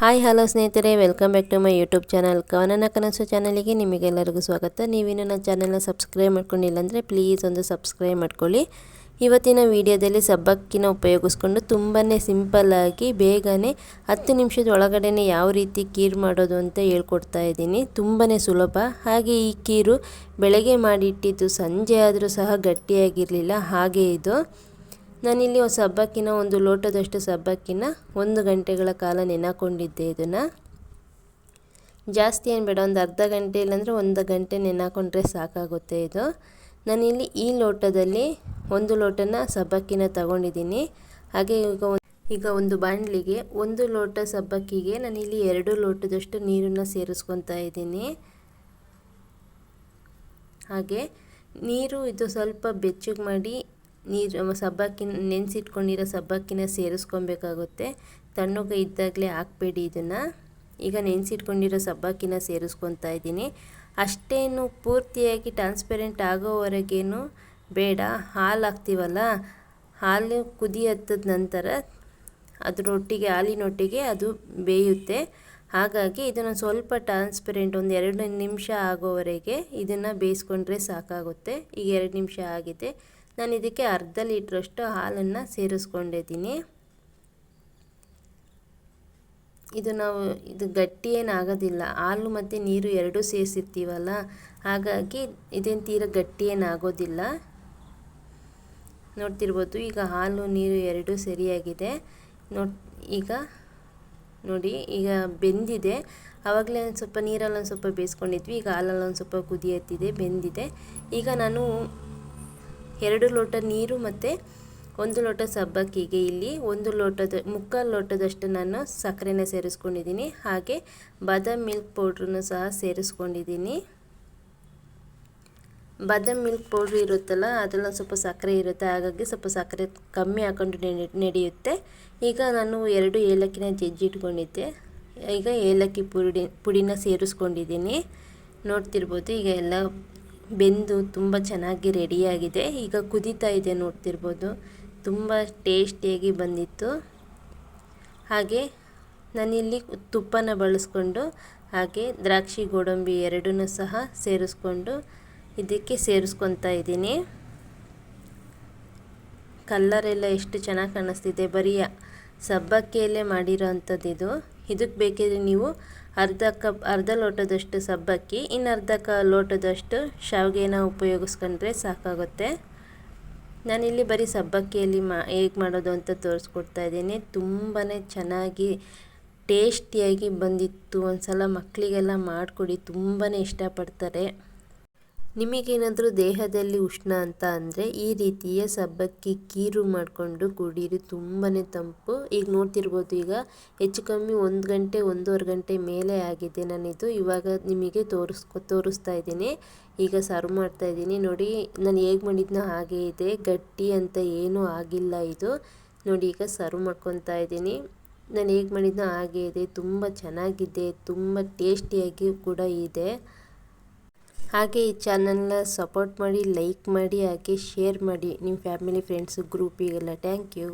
Hi, hello ಸ್ನೇಹಿತರೆ, welcome back to my YouTube channel. ಕವನನ ಕನಸು ಚಾನಲಿಗೆ ನಿಮಗೆಲ್ಲರಿಗೂ ಸ್ವಾಗತ. ನೀವಿನ ನನ್ನ ಚಾನಲ್ನ ಸಬ್ಸ್ಕ್ರೈಬ್ ಮಾಡ್ಕೊಂಡಿಲ್ಲ ಅಂದರೆ ಪ್ಲೀಸ್ ಒಂದು ಸಬ್ಸ್ಕ್ರೈಬ್ ಮಾಡ್ಕೊಳ್ಳಿ. ಇವತ್ತಿನ ವಿಡಿಯೋದಲ್ಲಿ ಸಬ್ಬಕ್ಕಿನ ಉಪಯೋಗಿಸ್ಕೊಂಡು ತುಂಬಾ ಸಿಂಪಲ್ಲಾಗಿ ಬೇಗನೆ ಹತ್ತು ನಿಮಿಷದ ಒಳಗಡೆ ಯಾವ ರೀತಿ ಕೀರು ಮಾಡೋದು ಅಂತ ಹೇಳ್ಕೊಡ್ತಾ ಇದ್ದೀನಿ. ತುಂಬಾ ಸುಲಭ. ಹಾಗೆ ಈ ಕೀರು ಬೆಳಗ್ಗೆ ಮಾಡಿಟ್ಟಿದ್ದು ಸಂಜೆ ಆದರೂ ಸಹ ಗಟ್ಟಿಯಾಗಿರಲಿಲ್ಲ. ಹಾಗೆ ಇದು. ನಾನಿಲ್ಲಿ ಒಂದು ಸಬ್ಬಕ್ಕಿನ ಒಂದು ಲೋಟದಷ್ಟು ಸಬ್ಬಕ್ಕಿನ ಒಂದು ಗಂಟೆಗಳ ಕಾಲ ನೆನೆಕೊಂಡಿದ್ದೆ ಇದನ್ನು. ಜಾಸ್ತಿ ಏನು ಬೇಡ, ಒಂದು ಅರ್ಧ ಗಂಟೆ ಇಲ್ಲಾಂದರೆ ಒಂದು ಗಂಟೆ ನೆನೆಕೊಂಡ್ರೆ ಸಾಕಾಗುತ್ತೆ ಇದು. ನಾನಿಲ್ಲಿ ಈ ಲೋಟದಲ್ಲಿ ಒಂದು ಲೋಟನ ಸಬ್ಬಕ್ಕಿನ ತಗೊಂಡಿದ್ದೀನಿ. ಹಾಗೆ ಈಗ ಈಗ ಒಂದು ಬಾಣಲಿಗೆ ಒಂದು ಲೋಟ ಸಬ್ಬಕ್ಕಿಗೆ ನಾನಿಲ್ಲಿ ಎರಡು ಲೋಟದಷ್ಟು ನೀರನ್ನು ಸೇರಿಸ್ಕೊತಾ ಇದ್ದೀನಿ. ಹಾಗೆ ನೀರು ಇದು ಸ್ವಲ್ಪ ಬೆಚ್ಚಗೆ ಮಾಡಿ ನೀರು ಸಬ್ಬಕ್ಕಿನ, ನೆನೆಸಿಟ್ಕೊಂಡಿರೋ ಸಬ್ಬಕ್ಕಿನ ಸೇರಿಸ್ಕೊಬೇಕಾಗುತ್ತೆ. ತಣ್ಣಗೆ ಇದ್ದಾಗಲೇ ಹಾಕ್ಬೇಡಿ ಇದನ್ನು. ಈಗ ನೆನೆಸಿಟ್ಕೊಂಡಿರೋ ಸಬ್ಬಕ್ಕಿನ ಸೇರಿಸ್ಕೊತಾ ಇದ್ದೀನಿ. ಅಷ್ಟೇನು ಪೂರ್ತಿಯಾಗಿ ಟ್ರಾನ್ಸ್ಪೆರೆಂಟ್ ಆಗೋವರೆಗೇನು ಬೇಡ. ಹಾಲು ಹಾಕ್ತೀವಲ್ಲ, ಹಾಲು ಕುದಿ ಹತ್ತದ ನಂತರ ಅದರೊಟ್ಟಿಗೆ, ಹಾಲಿನೊಟ್ಟಿಗೆ ಅದು ಬೇಯುತ್ತೆ. ಹಾಗಾಗಿ ಇದನ್ನು ಸ್ವಲ್ಪ ಟ್ರಾನ್ಸ್ಪರೆಂಟ್ ಒಂದು ಎರಡು ನಿಮಿಷ ಆಗೋವರೆಗೆ ಇದನ್ನು ಬೇಯಿಸ್ಕೊಂಡ್ರೆ ಸಾಕಾಗುತ್ತೆ. ಈಗ ಎರಡು ನಿಮಿಷ ಆಗಿದೆ. ನಾನು ಇದಕ್ಕೆ ಅರ್ಧ ಲೀಟ್ರಷ್ಟು ಹಾಲನ್ನು ಸೇರಿಸ್ಕೊಂಡಿದ್ದೀನಿ. ಇದು ನಾವು, ಇದು ಗಟ್ಟಿ ಏನಾಗೋದಿಲ್ಲ. ಹಾಲು ಮತ್ತು ನೀರು ಎರಡೂ ಸೇರಿಸಿರ್ತೀವಲ್ಲ, ಹಾಗಾಗಿ ಇದೇನು ತೀರ ಗಟ್ಟಿ ಏನಾಗೋದಿಲ್ಲ. ನೋಡ್ತಿರ್ಬೋದು, ಈಗ ಹಾಲು ನೀರು ಎರಡೂ ಸರಿಯಾಗಿದೆ. ನೋಡ್, ಈಗ ನೋಡಿ, ಈಗ ಬೆಂದಿದೆ. ಆವಾಗಲೇ ಒಂದು ಸ್ವಲ್ಪ ನೀರಲ್ಲಿ ಒಂದು ಸ್ವಲ್ಪ ಬೇಯಿಸ್ಕೊಂಡಿದ್ವಿ, ಈಗ ಹಾಲಲ್ಲಿ ಒಂದು ಸ್ವಲ್ಪ ಕುದಿಯತ್ತಿದೆ, ಬೆಂದಿದೆ. ಈಗ ನಾನು ಎರಡು ಲೋಟ ನೀರು ಮತ್ತು ಒಂದು ಲೋಟ ಸಬ್ಬಕ್ಕಿಗೆ ಇಲ್ಲಿ ಒಂದು ಲೋಟದ, ಮುಕ್ಕಾಲು ಲೋಟದಷ್ಟು ನಾನು ಸಕ್ಕರೆನ ಸೇರಿಸ್ಕೊಂಡಿದ್ದೀನಿ. ಹಾಗೆ ಬಾದಾಮ್ ಮಿಲ್ಕ್ ಪೌಡ್ರನ್ನು ಸಹ ಸೇರಿಸ್ಕೊಂಡಿದ್ದೀನಿ. ಬಾದಾಮ್ ಮಿಲ್ಕ್ ಪೌಡ್ರ್ ಇರುತ್ತಲ್ಲ ಅದರಲ್ಲಿ ಸ್ವಲ್ಪ ಸಕ್ಕರೆ ಇರುತ್ತೆ. ಹಾಗಾಗಿ ಸ್ವಲ್ಪ ಸಕ್ಕರೆ ಕಮ್ಮಿ ಹಾಕೊಂಡು ನಡೆಯುತ್ತೆ. ಈಗ ನಾನು ಎರಡು ಏಲಕ್ಕಿನ ಜಜ್ಜಿಟ್ಕೊಂಡಿದ್ದೆ ಈಗ ಏಲಕ್ಕಿ ಪುಡಿ, ಪುಡಿನ ಸೇರಿಸ್ಕೊಂಡಿದ್ದೀನಿ. ನೋಡ್ತಿರ್ಬೋದು, ಈಗ ಎಲ್ಲ ಬೆಂದು ತುಂಬ ಚೆನ್ನಾಗಿ ರೆಡಿಯಾಗಿದೆ. ಈಗ ಕುದೀತಾ ಇದೆ ನೋಡ್ತಿರ್ಬೋದು. ತುಂಬ ಟೇಸ್ಟಿಯಾಗಿ ಬಂದಿತ್ತು. ಹಾಗೆ ನಾನಿಲ್ಲಿ ತುಪ್ಪನ ಬಳಸ್ಕೊಂಡು ಹಾಗೆ ದ್ರಾಕ್ಷಿ, ಗೋಡಂಬಿ ಎರಡನ್ನೂ ಸಹ ಸೇರಿಸ್ಕೊಂಡು ಇದಕ್ಕೆ ಸೇರಿಸ್ಕೊತಾ ಇದ್ದೀನಿ. ಕಲ್ಲರೆಲ್ಲ ಎಷ್ಟು ಚೆನ್ನಾಗಿ ಕಾಣಿಸ್ತಿದೆ. ಬರೀ ಸಬ್ಬಕ್ಕಿಯಲ್ಲೇ ಮಾಡಿರೋ ಅಂಥದ್ದು ಇದು ಇದಕ್ಕೆ ಬೇಕಿದ್ರೆ ನೀವು ಅರ್ಧ ಕಪ್, ಅರ್ಧ ಲೋಟದಷ್ಟು ಸಬ್ಬಕ್ಕಿ, ಇನ್ನು ಅರ್ಧ ಕ, ಲೋಟದಷ್ಟು ಶಾವಿಗೆನ ಉಪಯೋಗಿಸ್ಕೊಂಡ್ರೆ ಸಾಕಾಗುತ್ತೆ. ನಾನಿಲ್ಲಿ ಬರೀ ಸಬ್ಬಕ್ಕಿಯಲ್ಲಿ ಮಾ, ಹೇಗೆ ಮಾಡೋದು ಅಂತ ತೋರಿಸ್ಕೊಡ್ತಾ ಇದ್ದೀನಿ. ತುಂಬಾ ಚೆನ್ನಾಗಿ, ಟೇಸ್ಟಿಯಾಗಿ ಬಂದಿತ್ತು. ಒಂದು ಸಲ ಮಕ್ಕಳಿಗೆಲ್ಲ ಮಾಡಿಕೊಡಿ ತುಂಬಾ ಇಷ್ಟಪಡ್ತಾರೆ. ನಿಮಗೇನಾದರೂ ದೇಹದಲ್ಲಿ ಉಷ್ಣ ಅಂತ ಅಂದರೆ ಈ ರೀತಿಯ ಸಬ್ಬಕ್ಕಿ ಕೀರು ಮಾಡಿಕೊಂಡು ಕುಡೀರಿ ತುಂಬಾ ತಂಪು. ಈಗ ನೋಡ್ತಿರ್ಬೋದು, ಈಗ ಹೆಚ್ಚು ಕಮ್ಮಿ ಒಂದು ಗಂಟೆ, ಒಂದೂವರೆ ಗಂಟೆ ಮೇಲೆ ಆಗಿದೆ ನಾನಿದು. ಇವಾಗ ನಿಮಗೆ ತೋರಿಸ್ಕೊ, ತೋರಿಸ್ತಾ ಇದ್ದೀನಿ. ಈಗ ಸರ್ವ್ ಮಾಡ್ತಾ ಇದ್ದೀನಿ. ನೋಡಿ, ನಾನು ಹೇಗೆ ಮಾಡಿದ್ನೋ ಹಾಗೆ ಇದೆ. ಗಟ್ಟಿ ಅಂತ ಏನೂ ಆಗಿಲ್ಲ ಇದು. ನೋಡಿ, ಈಗ ಸರ್ವ್ ಮಾಡ್ಕೊತಾ ಇದ್ದೀನಿ. ನಾನು ಹೇಗೆ ಮಾಡಿದ್ನೋ ಹಾಗೆ ಇದೆ. ತುಂಬ ಚೆನ್ನಾಗಿದೆ. ತುಂಬ ಟೇಸ್ಟಿಯಾಗಿ ಕೂಡ ಇದೆ. ಹಾಗೆ ಈ ಚಾನಲ್ನ ಸಪೋರ್ಟ್ ಮಾಡಿ, ಲೈಕ್ ಮಾಡಿ, ಹಾಗೆ ಶೇರ್ ಮಾಡಿ. ನಿಮ್ಮ ಫ್ಯಾಮಿಲಿ, ಫ್ರೆಂಡ್ಸು, ಗ್ರೂಪಿಗೆಲ್ಲ ಥ್ಯಾಂಕ್ ಯು.